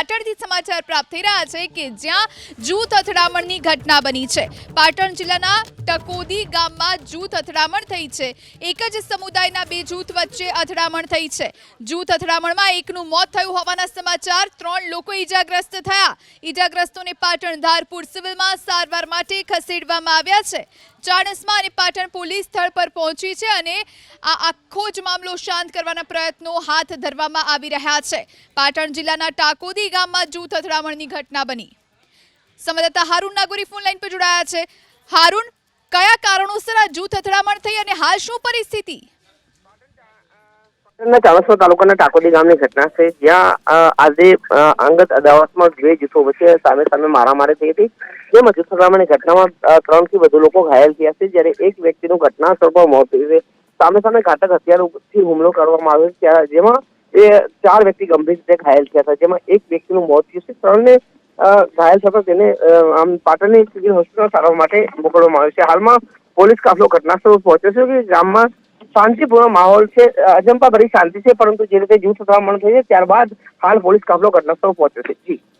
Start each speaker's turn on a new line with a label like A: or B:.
A: પાટણથી સમાચાર પ્રાપ્ત થઈ રહ્યા છે કે જ્યાં જૂથ અથડામણની ઘટના બની છે. પાટણ જિલ્લાના ટકોદી ગામમાં જૂથ અથડામણ થઈ છે. એક જ સમુદાયના બે જૂથ વચ્ચે અથડામણ થઈ છે. જૂથ અથડામણમાં એકનું મોત થયું હોવાના સમાચાર ત્રણ લોકો ઈજાગ્રસ્ત થયા. ઈજાગ્રસ્તોને પાટણ ધારપુર સિવિલમાં સારવાર માટે ખસેડવામાં આવ્યા છે. ચાણસ્મા અને પાટણ પોલીસ સ્થળ પર પહોંચી છે અને આ આખો જ મામલો શાંત કરવાના પ્રયત્નો હાથ ધરવામાં આવી રહ્યા છે. પાટણ જિલ્લાના ટાકોદી ગામમાં જૂથ અથડામણની ઘટના બની. સંવાદદાતા હારૂન નાગોરી ફોન લાઈન પર જોડાયા છે. હારૂન, કયા કારણોસર આ જૂથ અથડામણ થઈ અને હાલ શું પરિસ્થિતિ?
B: ચાણસ્મા તાલુકાના ટાકોડી ગામની ઘટના છે. જ્યાં આજે અંગત અદાવતમાં બે જૂથો વચ્ચે સામે સામે મારામારી થઈ હતી. જેમાં જૂથ અથડામણની ઘટનામાં ત્રણથી વધુ લોકો ઘાયલ થયા છે. જ્યારે એક વ્યક્તિનું ઘટના સ્થળ પર મોત થયું છે. સામે સામે ઘાતક હથિયારોથી હુમલો કરવામાં આવ્યો છે. ત્યાં- જેમાં, એ ચાર વ્યક્તિ ગંભીર રીતે ઘાયલ થયા હતા. જેમાં એક વ્યક્તિનું મોત થયું છે. ત્રણને ઘાયલ થતા તેને આમ, પાટણની સિવિલ હોસ્પિટલ સારવાર માટે મોકલવામાં આવ્યો છે. હાલમાં પોલીસ કાફલો ઘટનાસ્થળ પહોંચ્યો છે કે ગામમાં શાંતિપૂર્ણ માહોલ છે અજંપા ભરી શાંતિ છે, પરંતુ જે રીતે જૂથ અથડામણ થઈ છે, ત્યારબાદ હાલ પોલીસ કાફલો ઘટનાસ્થળ પહોંચ્યો છે. જી.